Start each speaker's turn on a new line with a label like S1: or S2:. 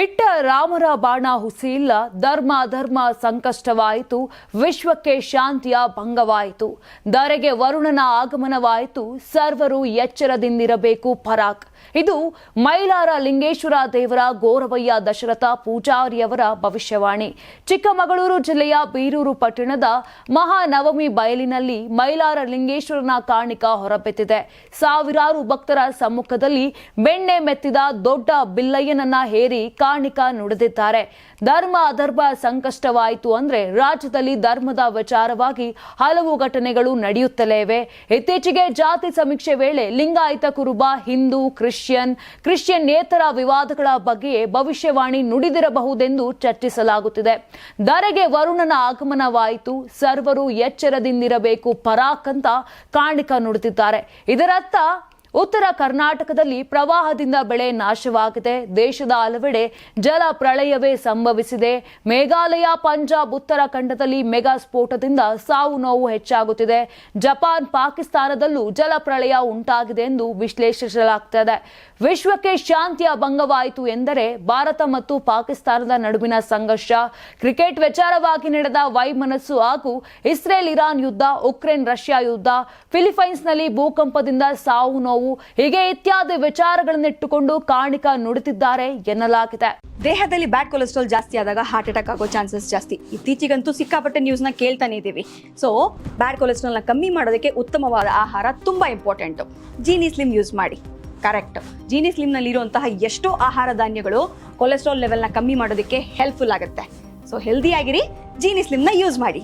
S1: ಇಟ್ಟ ರಾಮರ ಬಾಣ ಹುಸಿಯಿಲ್ಲ. ಧರ್ಮ ಧರ್ಮ ಸಂಕಷ್ಟವಾಯಿತು. ವಿಶ್ವಕ್ಕೆ ಶಾಂತಿಯ ಭಂಗವಾಯಿತು. ಧರೆಗೆ ವರುಣನ ಆಗಮನವಾಯಿತು. ಸರ್ವರು ಎಚ್ಚರದಿಂದಿರಬೇಕು ಪರಾಕ್. ಇದು ಮೈಲಾರ ಲಿಂಗೇಶ್ವರ ದೇವರ ಗೋರವಯ್ಯ ದಶರಥ ಪೂಜಾರಿಯವರ ಭವಿಷ್ಯವಾಣಿ. ಚಿಕ್ಕಮಗಳೂರು ಜಿಲ್ಲೆಯ ಬೀರೂರು ಪಟ್ಟಣದ ಮಹಾನವಮಿ ಬಯಲಿನಲ್ಲಿ ಮೈಲಾರ ಲಿಂಗೇಶ್ವರನ ಕಾಣಿಕ ಹೊರಬೆತ್ತಿದೆ ಸಾವಿರಾರು ಭಕ್ತರ ಸಮ್ಮುಖದಲ್ಲಿ ಬೆಣ್ಣೆ ಮೆತ್ತಿದ ದೊಡ್ಡ ಬಿಲ್ಲಯ್ಯನನ್ನ ಹೇರಿ ಕಾಣಿಕ ನುಡಿದಿದ್ದಾರೆ. ಧರ್ಮ ಅಧರ್ಮ ಸಂಕಷ್ಟವಾಯಿತು ಅಂದ್ರೆ ರಾಜ್ಯದಲ್ಲಿ ಧರ್ಮದ ವಿಚಾರವಾಗಿ ಹಲವು ಘಟನೆಗಳು ನಡೆಯುತ್ತಲೇ ಇವೆ. ಇತ್ತೀಚೆಗೆ ಜಾತಿ ಸಮೀಕ್ಷೆ ವೇಳೆ ಲಿಂಗಾಯತ ಕುರುಬ ಹಿಂದೂ ಕ್ರಿಶ್ಚಿಯನ್ ಕ್ರಿಶ್ಚಿಯನ್ಯೇತರ ವಿವಾದಗಳ ಬಗ್ಗೆ ಭವಿಷ್ಯವಾಣಿ ನುಡಿದಿರಬಹುದೆಂದು ಚರ್ಚಿಸಲಾಗುತ್ತಿದೆ. ಧರೆಗೆ ವರುಣನ ಆಗಮನವಾಯಿತು, ಸರ್ವರು ಎಚ್ಚರದಿಂದಿರಬೇಕು ಪರಾಕ್ ಅಂತ ಕಾಣಿಕ ನುಡಿದಿದ್ದಾರೆ ಇದರರ್ಥ ಉತ್ತರ ಕರ್ನಾಟಕದಲ್ಲಿ ಪ್ರವಾಹದಿಂದ ಬೆಳೆ ನಾಶವಾಗಿದೆ. ದೇಶದ ಹಲವೆಡೆ ಜಲ ಪ್ರಳಯವೇ ಸಂಭವಿಸಿದೆ. ಮೇಘಾಲಯ, ಪಂಜಾಬ್, ಉತ್ತರಾಖಂಡದಲ್ಲಿ ಮೆಗಾ ಸ್ಫೋಟದಿಂದ ಸಾವು ನೋವು ಹೆಚ್ಚಾಗುತ್ತಿದೆ. ಜಪಾನ್, ಪಾಕಿಸ್ತಾನದಲ್ಲೂ ಜಲ ಪ್ರಳಯ ಉಂಟಾಗಿದೆ ಎಂದು ವಿಶ್ಲೇಷಿಸಲಾಗುತ್ತದೆ ವಿಶ್ವಕ್ಕೆ ಶಾಂತಿಯ ಭಂಗವಾಯಿತು ಎಂದರೆ ಭಾರತ ಮತ್ತು ಪಾಕಿಸ್ತಾನದ ನಡುವಿನ ಸಂಘರ್ಷ. ಕ್ರಿಕೆಟ್ ವಿಚಾರವಾಗಿ ನಡೆದ ವೈಮನಸ್ಸು ಹಾಗೂ ಇಸ್ರೇಲ್ ಇರಾನ್ ಯುದ್ಧ, ಉಕ್ರೇನ್ ರಷ್ಯಾ ಯುದ್ಧ, ಫಿಲಿಪೈನ್ಸ್ನಲ್ಲಿ ಭೂಕಂಪದಿಂದ ಸಾವು ನೋವು ಹೀಗೆ ಇತ್ಯಾದಿ ವಿಚಾರಗಳನ್ನಿಟ್ಟುಕೊಂಡು ಕಾಣಿಕ ನುಡಿತಿದ್ದಾರೆ ಎನ್ನಲಾಗಿದೆ.
S2: ದೇಹದಲ್ಲಿ ಬ್ಯಾಡ್ ಕೊಲೆಸ್ಟ್ರಾಲ್ ಜಾಸ್ತಿ ಆದಾಗ ಹಾರ್ಟ್ ಅಟ್ಯಾಕ್ ಆಗೋ ಚಾನ್ಸಸ್ ಜಾಸ್ತಿ. ಇತ್ತೀಚೆಗಂತೂ ಸಿಕ್ಕಾಪಟ್ಟೆ ನ್ಯೂಸ್ನ ಕೇಳ್ತಾನೆ ಇದ್ದೀವಿ. ಸೊ ಬ್ಯಾಡ್ ಕೊಲೆಸ್ಟ್ರಾಲ್ನ ಕಮ್ಮಿ ಮಾಡೋದಕ್ಕೆ ಉತ್ತಮವಾದ ಆಹಾರ ತುಂಬ ಇಂಪಾರ್ಟೆಂಟು ಜೀನಿ ಸ್ಲಿಮ್ ಯೂಸ್ ಮಾಡಿ. ಕರೆಕ್ಟ್ ಜೀನಿ ಸ್ಲಿಮ್ನಲ್ಲಿ ಇರುವಂತಹ ಎಷ್ಟೋ ಆಹಾರ ಧಾನ್ಯಗಳು ಕೊಲೆಸ್ಟ್ರಾಲ್ ಲೆವೆಲ್ನ ಕಮ್ಮಿ ಮಾಡೋದಕ್ಕೆ ಹೆಲ್ಪ್ಫುಲ್ ಆಗುತ್ತೆ. ಸೊ ಹೆಲ್ದಿ ಆಗಿರಿ ಜೀನಿ ಸ್ಲಿಮ್ನ ಯೂಸ್ ಮಾಡಿ.